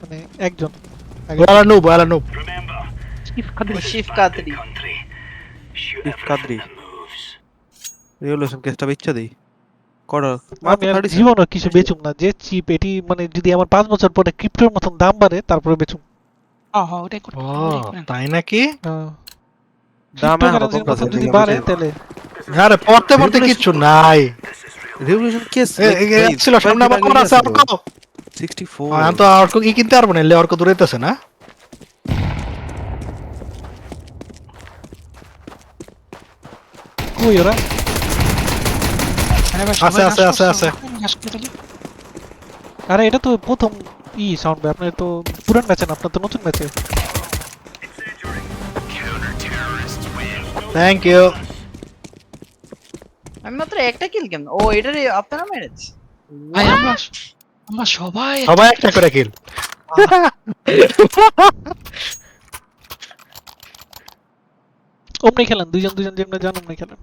মানে একজন। ওয়ালা নুব ওয়ালা নুব শিফ কাতরি ইফ কাদরি। রেভলিউশন কেসটা বেচ্চা দেই। কর। আমি আর জীবনও কিছু বেচুম না। যে চিপ এটি মানে যদি আমার পাঁচ বছর পরে ক্রিপ্টোর মতন দাম বাড়ে তারপরে বেচুম হ্যাঁ হ্যাঁ। তাই নাকি? তাহলে। আরে পড়তে পড়তে কিচ্ছু নাই। রেভলিউশন কেস ছিল সামনে আবার কোন আছে 64 আমি তো অর্ক কি কিনতে পারব না? এলে অর্ক দূরেতেছে না? কই ওরা? আছে, আছে, আছে, আছে। আরে এটা তো প্রথম ই সাউন্ড ভাই আপনার তো পুরান ম্যাচে না আপনার তো নতুন ম্যাচে থ্যাংক ইউ আমি মাত্র একটা কিল কেমন? ও এটারে আপনারা মেরেছে। ভাই আমরা আমরা সবাই সবাই একটা করে কিল অমনি খেলেন দুইজন দুইজন যেমন জান অমনি খেলেন।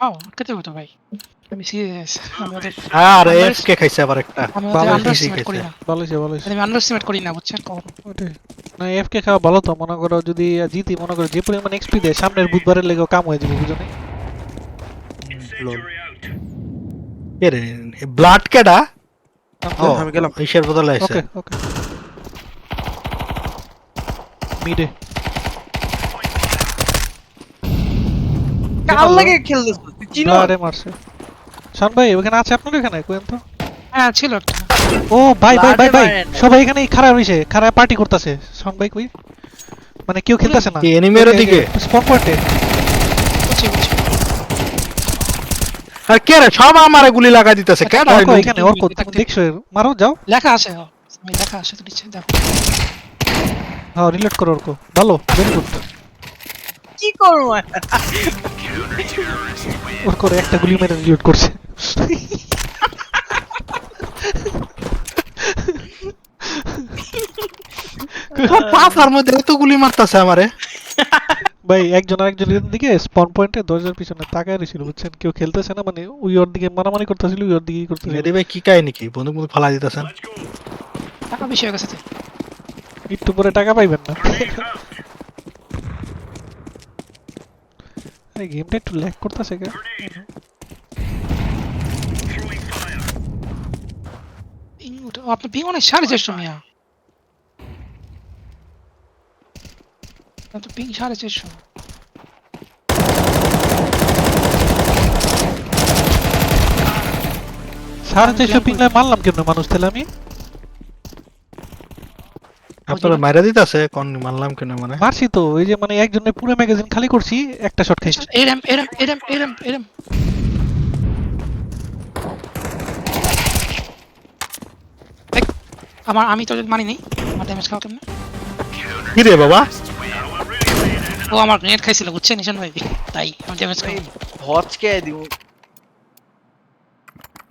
আও আটকাতে হতো ভাই? আমি সিরিয়াস আমি ওদের আর এফকে খাইছে আবার একটা। ভালো ওদের হয়েছে, আন্ডারস্টিমেট করি না। ভালো ভালো আমি আন্ডারস্টিমেট করি না বুঝছেন? না এফকে খাওয়া ভালো তো মনে করো যদি জিতি মনে করো যে পরিমাণ এক্সপি দেয় সামনের বুধবারের লেগেও কাম হয়ে যাবে বুঝো এরে ব্লাড কেডা? আমি গেলাম। ইসের বদলে আইছে। ওকে ওকে। মিডে। কার লাগে খেলতেছ তুই চিনো? ব্লাডে মারছে। শান ভাই ওখানে আছে আপনার এখানে? কোয়েন তো? হ্যাঁ ছিল একটা। ও ভাই ভাই ভাই ভাই। সবাই এখানেই খারাপ হইছে খারাপ পার্টি করতেছে। শান ভাই কই? মানে কেউ খেলতেছে না। এনিমের দিকে স্পন পয়েন্টে বুঝছি বুঝছি। আর কে রে? সব আমারে গুলি লাগা দিতেছে। কেডা অর্ক এখানে অর্ক দেখছ মারো যাও। লেখা আছে। আমি লেখা আছে তো নিচে দেখো। হ্যাঁ রিলেট করো অর্ক ভালো ভেরি গুড কি করব? ওর করে একটা গুলি মেরে রিলোড করছে। পাথার মধ্যে এত গুলি মারতাছে আমারে। ভাই একজন আরেকজনের দিকে স্পন পয়েন্টে দরজার পিছনে তাকায় রয়েছিল বুঝছেন? কেউ খেলতেছে না মানে ওই ওর দিকে মারামারি করতেছিল ওই ওর দিকেই করতেছিল। মেদি ভাই কি কাহিনী কি? বন্দুক বন্দুক ফালা দিতেছেন? টাকা বেশি হয়ে গেছে তো। একটু পরে টাকা পাইবেন না। এই গেমটা একটু ল্যাগ করতেছে কে আপনার পিং অনেক সাড়ে চারশো মিয়া। আপনার তো পিং সাড়ে চারশো সাড়ে চারশো পিংলায় মারলাম কেমন মানুষ তাহলে আমি আপনারা মাইরা দিতেছে কোন মানলাম কেন মানে? মারছি তো ওই যে মানে একজনের পুরো ম্যাগাজিন খালি করছি একটা শট খাইছি। এরম এরম এরম এরম এরম। আমার আমি তো মানি নেই আমার ড্যামেজ খাওয়া কেমনে? কি রে বাবা? ও আমার নেট খাইছিল বুঝছেন? নিশান ভাই তাই আমি ড্যামেজ খাই হচকে দিব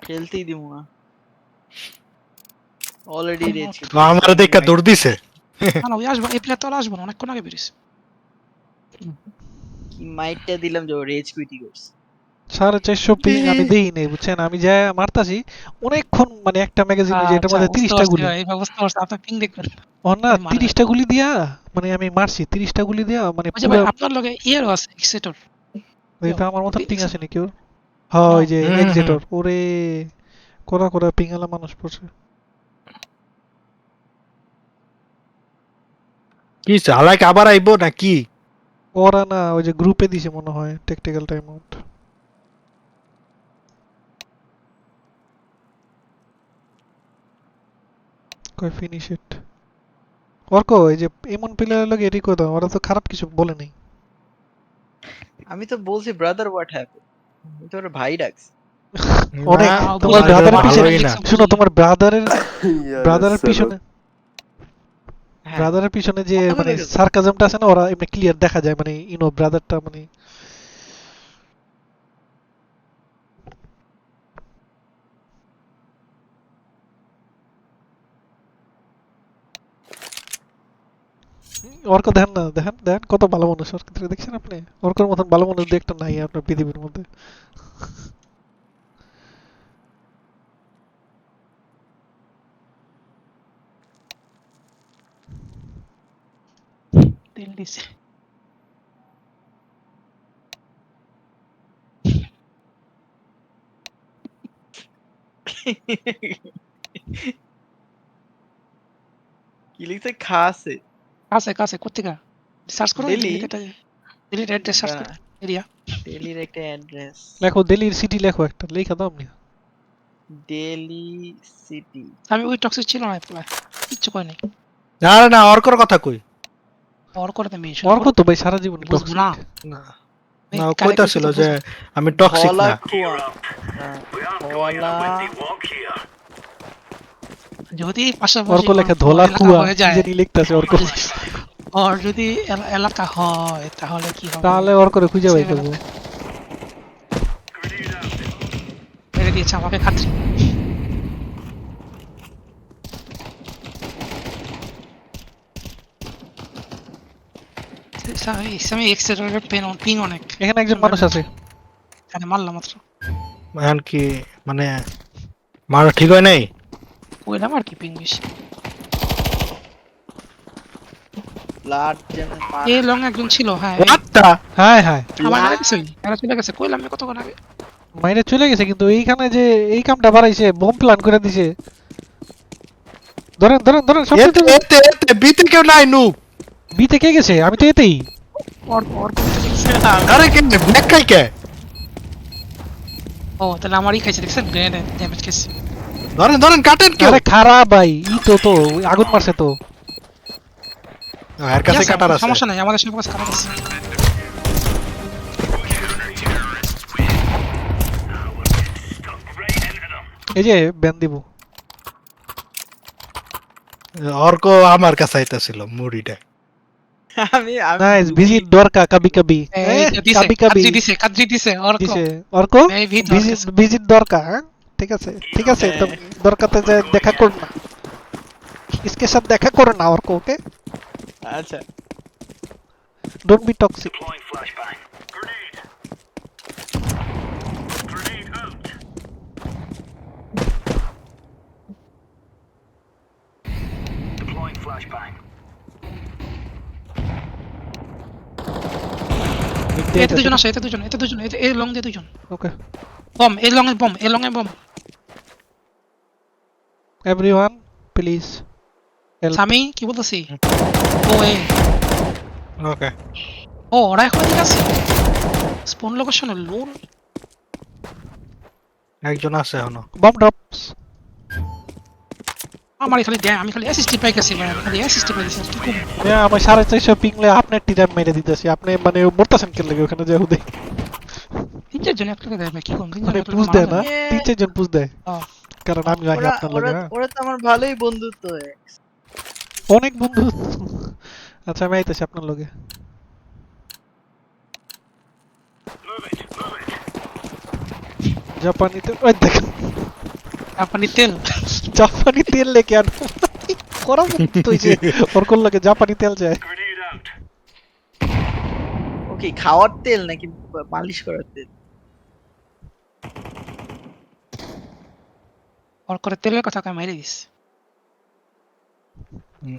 খেলতেই দিব না। অলরেডি রেজ আমার দেখা দৌড় দিছে। না না ওই আসব এই প্লেয়ার তো আর আসব না অনেকক্ষণ আগে বেরিয়েছে। কি মাইটটা দিলাম যে রেজ কুইটি করছে। সাড়ে চারশো পিং আমি দেই নেই বুঝছেন? আমি যা মারতাছি অনেকক্ষণ মানে একটা ম্যাগাজিন যেটার আচ্ছা, মধ্যে তিরিশটা গুলি। পিং দেখবেন। না মারা তিরিশটা গুলি দিয়া মানে আমি মারছি তিরিশটা গুলি দিয়া মানে আপনার লগে ইয়েরও আছে এক্সেটর এটা আমার পিং আছে। আসেনি কেউ? হ্যাঁ ওই যে হুম। ওরে কোরা কোরা পিং আলা মানুষ পড়ছে। কি চালাক আবার আইবো নাকি? ওরা না ওই যে গ্রুপে দিছে মনে হয় টেকটিক্যাল টাইম আউট কই ফিনিশ ইট অর্ক এই যে এমন প্লেয়ার লাগে এটি কথা ওরা তো খারাপ কিছু বলে নেই। আমি তো বলছি ব্রাদার হোয়াট হ্যাপেন আমি তো ওর ভাই ডাকছি। অনেক তোমার ব্রাদারের পিছনে শুনো তোমার ব্রাদারের ব্রাদারের পিছনে হ্যাঁ। ব্রাদারের পিছনে যে মানে। সার্কাজমটা আছে না ওরা এমনি ক্লিয়ার দেখা যায় মানে ইনো ব্রাদারটা মানে অর্ক দেখেন না দেখেন দেখেন কত ভালো মানুষ অর্ক দেখছেন আপনি? অর্কর মতন ভালো মানুষ দিয়ে একটা নাই আপনার পৃথিবীর মধ্যে। তেল দিছে। কি লিখছে? খা আছে কাছে কাছে কোথেকে সার্চ করো Delhi? ডিলিট অ্যাড্রেস সার্চ করো এরিয়া দিল্লির একটা অ্যাড্রেস লেখো দিল্লির সিটি লেখো একটা লেখা দাও আপনি। দিল্লি সিটি আমি ওই টক্সিক ছিল না প্রায় কিচ্ছু কয় নাই। না না অর্কর কথা কই। অর করে তুমি অর্ক তো ভাই সারা জীবন বুঝব toxic। না। না না ও কইতাছিল যে আমি টক্সিক না। কুয়া ধলা যদি পাশাপাশি লেখা ধোলা কুয়া লিখতেছে অর্ক আর যদি এলা- এলাকা হয় তাহলে কি হবে? তাহলে ওর অর্করে খুঁজে বাই করব। মেরে দিয়েছে আমাকে খাত্রি আমি পেন পিং অনেক এখানে একজন মানুষ আছে। এখানে মারলাম মাত্র। এখন কি মানে মারা ঠিক হয় নাই? পিং বেশি ব্লাড যেন মার- এই লং একজন ছিল হ্যাঁ হোয়াটটা হ্যাঁ হ্যাঁ আমার মেরে ওই মেরে চলে গেছে কইলাম আমি কতক্ষণ আগে মাইনে চলে গেছে কিন্তু এইখানে যে এই কামটা বাড়াইছে বোম প্ল্যান করে দিছে ধরেন ধরেন ধরেন সব এতে এতে এতে বিতে কেউ নাই নু বিতে কে গেছে আমি তো এতেই ওর ওর করতে দেখছে আরে কে ব্ল্যাক খাই কে ও তাহলে আমারই খাইছে দেখছেন গ্রেনেড ড্যামেজ খেয়েছে ধরেন ধরেন কাটেন কেউ। আরে খারাপ ভাই ই তো তো আগুন মারছে তো। এর কাছে কাটার আছে। সমস্যা নাই আমাদের সব কাছে কাটার আছে। এই যে ব্যান দিব। অর্ক আমার কাছে আইতাছিল মুড়িটা। আমি নাইস ভিজিট দরকা কাবি কাবি। কাবি কাবি। দিছে কাদ্রি দিছে ওর দিছে অর্ক? ভিজিট দরকা হ্যাঁ? ঠিক আছে ঠিক আছে তো দরকাতে যে দেখা করো না इसके साथ দেখা করো না অর্ক ওকে আচ্ছা ডোন্ট বি টক্সিক এতে দুজন আছে এতে দুজন এতে দুজন এতে এই লং দিয়ে দুজন ওকে লং এ বম এই লং এ বম এভরিওয়ান প্লিজ Help. আমি কি বলতেছি? ও এ ওকে ও ওরা এখন ঠিক আছে? স্পন লোকেশনে লোন একজন আছে এখনও। বম ড্রপস আমার খালি দেয় আমি খালি অ্যাসিস্ট পাই গেছি ভাই আমি খালি অ্যাসিস্ট পাই গেছি কি হ্যাঁ আমার সাড়ে চারশো পিংলে আপনার টিরাম মেরে দিতেছি। আপনি মানে মরতেছেন কে লাগে ওখানে যে হুদে? তিন চারজন এক দেয় ভাই কি করব তিন মানে চারজন দেয় না? তিন চারজন পুষ দেয়। কারণ আমি আগে আপনার লাগে হ্যাঁ। ওরা তো আমার ভালোই বন্ধুত্ব অনেক বন্ধু। আচ্ছা আমি আইতেছি আপনার লগে। জাপানিতে ওই দেখ তেল? জাপানি তেল করা ওর কোন লাগে জাপানি তেল যায়? ওকে খাওয়ার তেল নাকি মালিশ করার তেল? ওর করে তেলের কথা কই মেরে দিস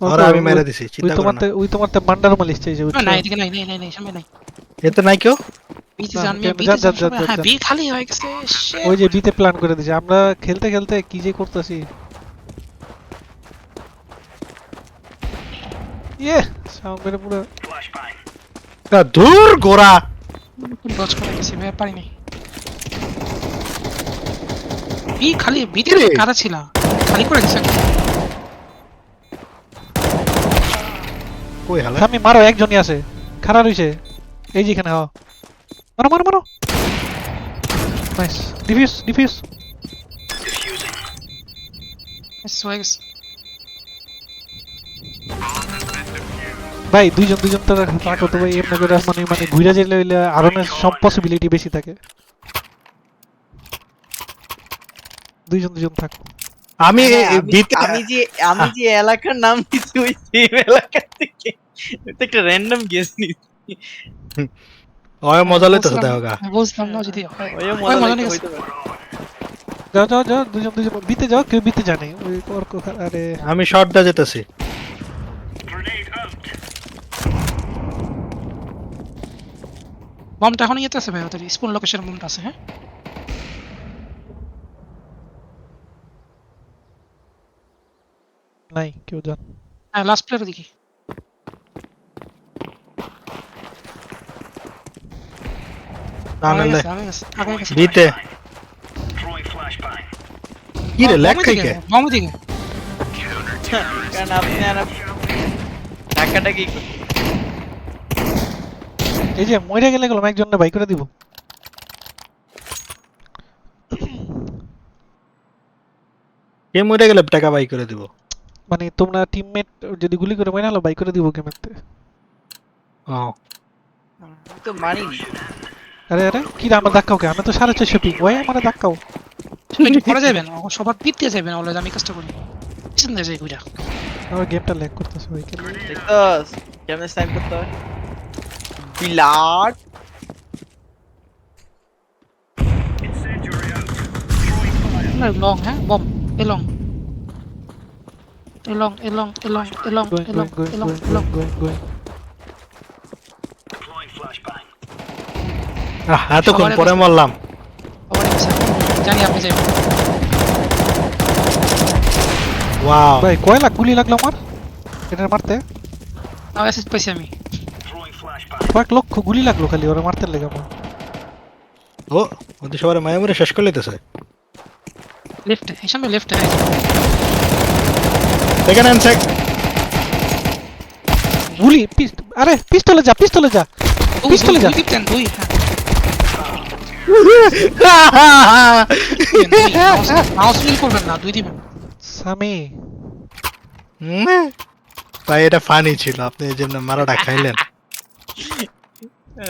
ওরা আমি মেরে দিছি চিন্তা করো না ওই তোমার তে মান্ডার মালিশ চাইছে না এদিকে নাই নাই নাই সামনে নাই এতে নাই কেউ হ্যাঁ হয়ে গেছে. ওই যে বিতে প্ল্যান করে দিছে আমরা খেলতে খেলতে কি যে করতেছি ইয়ে মেরে পুরো দূর গোরা দশ করে গেছি নাই বি খালি বিতে কিরে? ছিল। খালি করে দিছে। কই হালা? সামি মারো একজনই আছে। খারাপ হইছে এই যে এখানে হ। মারো মারো মারো। নাইস ডিফিউজ ডিফিউজ ভাই দুইজন দুইজন তো থাকো তো ভাই। এমনি করে মানে মানে ঘুরে যেলে আরও সব পসিবিলিটি বেশি থাকে। দুইজন দুইজন থাকো। আমি আমি- যে আমি যে এলাকার নাম দিচ্ছি ওই সেম এলাকা থেকে। এটা একটা র্যান্ডম গেস নিচ্ছি ওই মজা লইতেছে দেওগা। আমি বুঝলাম না যদি ওই ওই মজা নিয়ে হইতে পারে। যাও যাও যাও দুজন দুজন বিতে যাও কেউ বিতে জানে। ওই খা- আরে। আমি শর্ট দা যেতেছি। বমটা এখন ইয়েতে আছে ভাই ওদের স্পুন লোকেশন বমটা আছে হ্যাঁ? নাই কেউ জান হ্যাঁ লাস্ট প্লেয়ার দেখি টানেলে আগে গেছে, আগে গেছে, আগে গেছে। বিতে কি রে লেগ খাই কে বমের দিকে। কারণ আপনি আর ধাক্কাটা কি এই যে মরে গেলে গেলাম একজন বাই করে দিব কে মরে গেলে টাকা বাই করে দিব মানে তোমরা টিমমেট যদি গুলি করে মরে হলো বাই করে দিব গেমেতে ও। তো মানি আরে আরে কি রে আমার ধাক্কাও কে? আমি তো সাড়ে ছয়শো পিক। ওই আমার ধাক্কাও। একটু পরে যাবেন ও সবার পিত্তে যাবেন ওগুলো আমি কাজটা করি। পিছন দিয়ে যাই ঘুরা। আমার গেমটা ল্যাগ করতেছে ভাই কেন দেখছস কেমনে স্নাইপ করতে হয়? বিলাট লং হ্যাঁ? বম এ লং এ লং এ লং এ লং এ লং গোয়িং এ লং গোয়িং এ লং গোয়িং এ লং গোয়িং গোয়িং আহ, এতক্ষণ পরে মরলাম। জানি আপনি যাবেন ওয়াও ভাই কয় লাখ গুলি লাগল আমার? এটার মারতে? তাও অ্যাসিস্ট পাইছি আমি। কয়েক লক্ষ গুলি লাগল খালি ওরা মারতে লেগে আমার। ও ওদের সবার মায়া মরে শেষ করে লিতেছে লেফটে এই সামনে লেফটে সেকেন্ড হ্যান্ড সেক গুলি পিস্ট আরে পিস্তলে যা পিস্তলে যা পিস্তলে যা। দুই হ্যাঁ। মাউস মিল করবেন না দুই দিবেন। সামি ভাই এটা ফানি ছিল আপনি এই জন্য মারাটা খাইলেন।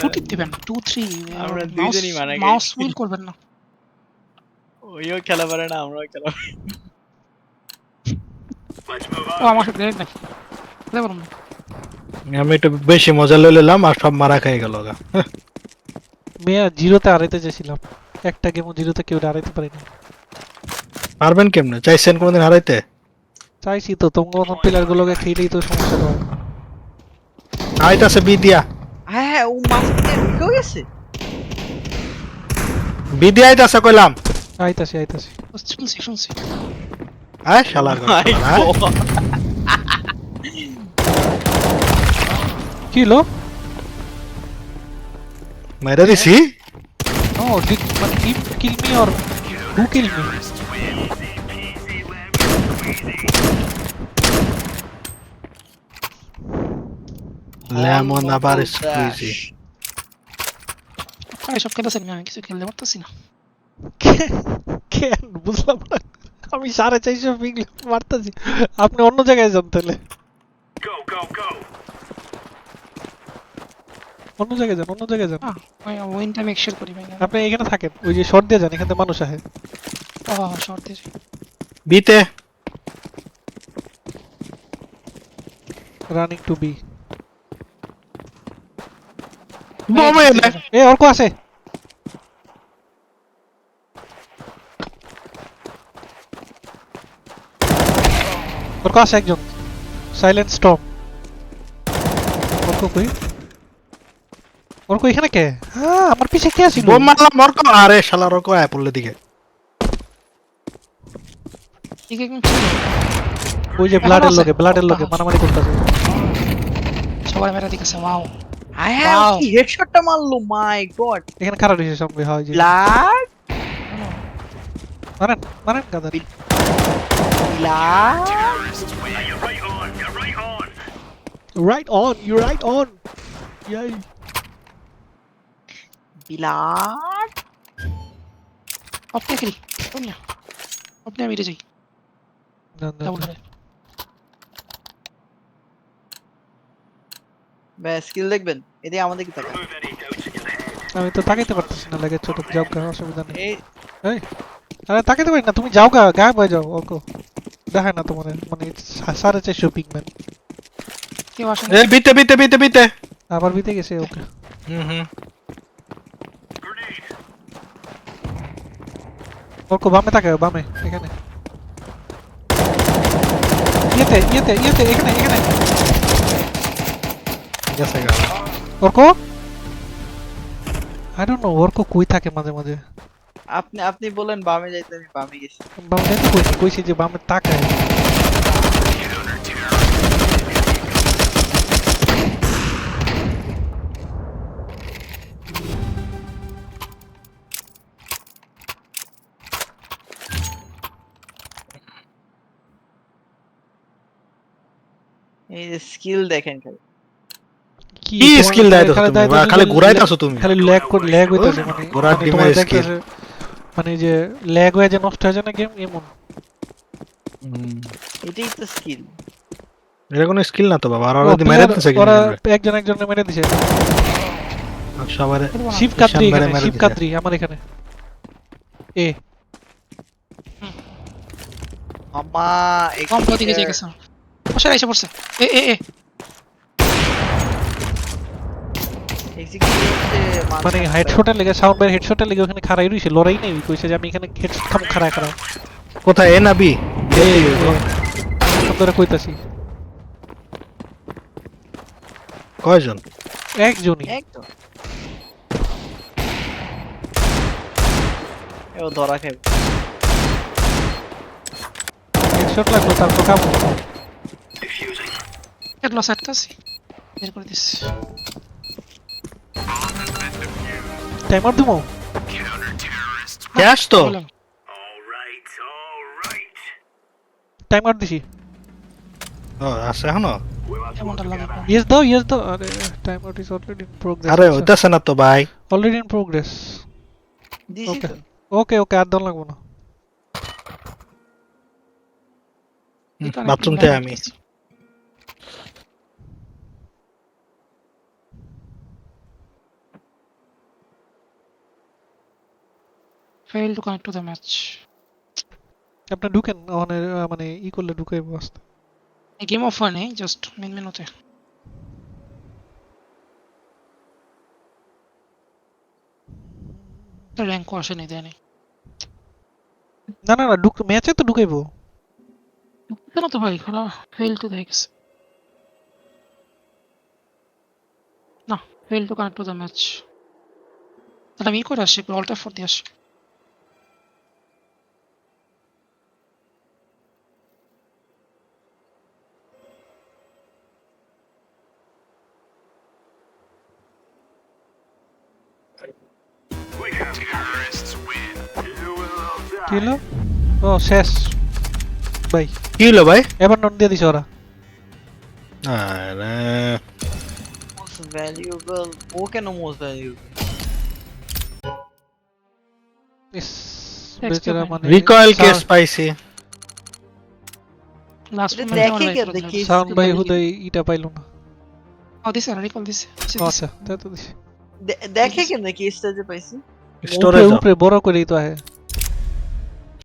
টু টিপ দিবেন টু থ্রি আমরা দুইজনই মারা গেছি। মাউস মিল করবেন না। ওইও খেলা পারে না আমরাও খেলা ও আমার সাথে আমি একটু বেশি মজা লই নিলাম আর সব মারা খাই গেল গা। মেয়া জিরোতে হারাইতে চেয়েছিলাম একটা গেমও জিরোতে কেউ হারাইতে পারিনি। পারবেন কেমনে? চাইছেন কোনদিন হারাইতে? চাইছি তো তোমার মতন প্লেয়ার গুলোকে খেলেই তো সমস্যা হয়। আইতাছে বি দিয়া। হ্যাঁ হ্যাঁ ও দিয়ে ঢুকেও গেছে। বি দিয়া আইতাছে কইলাম। আইতাছি আইতাছি। শুনছি শুনছি। হ্যাঁ My হ্যাঁ? God. কি হলো? মাইরা দিছি নো ডিড মানে team kill me or who kill me lemon আবার স্কুইজি সব খেলেছেন আমি কিছু খেলতে পারতেছি না। কেন? বুঝলাম না। আমি সাড়ে চারশো পিক মারতেছি। আপনি অন্য জায়গায় যান তাহলে। অন্য জায়গায় যান অন্য জায়গায় যান। উইনটা মেক শিওর করি ভাই আপনি এখানে থাকেন ওই যে শর্ট দিয়ে যান এখানে মানুষ আহে ও শর্ট দিয়ে বিতে। রানিং টু বি বোমে এ অর্ক আছে অর্ক আছে একজন। সাইলেন্ট স্টপ অর্ক কই? অর্ক এখানে কে? হ্যাঁ আমার পিছে কে আছিল? বোম মারলাম মরক আরে শালার ওকে আয় পড়লে দিকে। ছিল। ওই যে ব্লাডের আছে। লগে ব্লাডের লগে আছে। মারামারি করতেছে। সবাই মেরা দিকেছে ওয়াও হ্যাঁ হ্যাঁ Wow. কি হেডশটটা মারলো? মাই গড এখানে খারাপ হয়েছে সঙ্গে হয় যে ব্লাড মারেন মারেন গাদার। Blood right on you right on ইয়াই ব্লাড আপনি খেলি শুন না আপনি আমি এটা যাই না না ডাবল না। ব্যাস স্কিল দেখবেন এদিকে আমাদের কি তাকান আমি তো তাকাইতে পারতেছি না লাগে ছোট যাও গা অসুবিধা নেই এই আরে তাকাইতে পারি না তুমি যাও গা গায়েব হয়ে যাও ওকে দেখায় না তোমার মানে সাড়ে চারশো পিকম্যান কেউ আসেন? এ বিতে বিতে বিতে বিতে আবার বিতে গেছে ওকে। হুম হুম। ওকে বামে তাকাও বামে এখানে। ইয়েতে ইয়েতে ইয়েতে এখানে এখানে। গেছে গা Orko I don't know Orko কই থাকে মাঝে মাঝে। আপনি আপনি বলেন বামে যাইতে আমি বামে গেছি। বাম যাইতে কইছি কইছি যে বামে তাকায়। এই যে স্কিল দেখেন খালি। কি স্কিল দেয় তো খালি তুমি? খালি ঘুরাইতাছো তুমি? খালি ল্যাগ করে ল্যাগ হইতাছে মানে। তোমার skill। দেখতেছে মানে যে ল্যাগ হয়ে যে নষ্ট হয়ে যায় না গেম এমন। এটাই তো স্কিল এটা কোনো স্কিল না তো বাবা আর ওরা মেরে দিতেছে ওরা একজন একজনে মেরে দিছে। সবারে শিব মেরে এখানে শিব। কাদ্রি আমার এখানে। এ। আমা কম দিকে যে গেছে। বসে এসে পড়ছে। এ এ এ। মানে হেডশটের লেগে সাউন্ড বাইরে হেডশটের লেগে ওখানে খাড়াই রইছে লড়াই নেই কইছে যে আমি এখানে হেডশট থাম খাড়া খাড়া কোথায়? এ না বি? সুন্দর কইতাছি। কয়জন? একজনই। একদম ও ধরা খাবে হেডশট লাগল তারপর কাম এর লস আটকাছি বের করে দিস টাইমার দিমো ক্যাশ তো। টাইমার দিছি। ও আছে এখনও। ইয়েস দাও ইয়েস দাও। আরে timer is already in progress আরে হইতাছে না তো ভাই অলরেডি ইন প্রোগ্রেস দিছি Okay. তো। ওকে ওকে আর দাও লাগবো না। এখানে বাথরুম থেকে আমি। আসতেছি। Fail to connect to the match. আপনি ঢুকেন ওখানে মানে ই করলে ঢুকাইবো আস্তে গেম অফ হয় নেই জাস্ট মেন মেনুতে র্যাঙ্কও আসেনি দেয়নি। না না না ঢুক ম্যাচে তো ঢুকাইবো কেন তো ভাই খেলা ফেল টু দেখে গেছে না fail to connect to the match তাহলে আমি ই করে আসি অল্টার ফোর দিয়ে আসি। কি হলো? ও শেষ। ভাই। কি হলো ভাই? এবার নন দিয়ে দিছে ওরা। আরে। মোস্ট ভ্যালুয়েবল ও কেন মোস্ট ভ্যালুয়েবল ইস বেচারা মানে রিকয়েল কেস পাইছি। লাস্ট দেখি সাউন্ড বাই হুদয় ইটা পাইলো না। ও দিছে রিকল দিছে দিছে, ও, দিছে। আচ্ছা তাই তো দিছি। দে- দেখে কেন কেসটা যে পাইছি স্টোরেজ উপরে উপরে বড় করেই তো আহে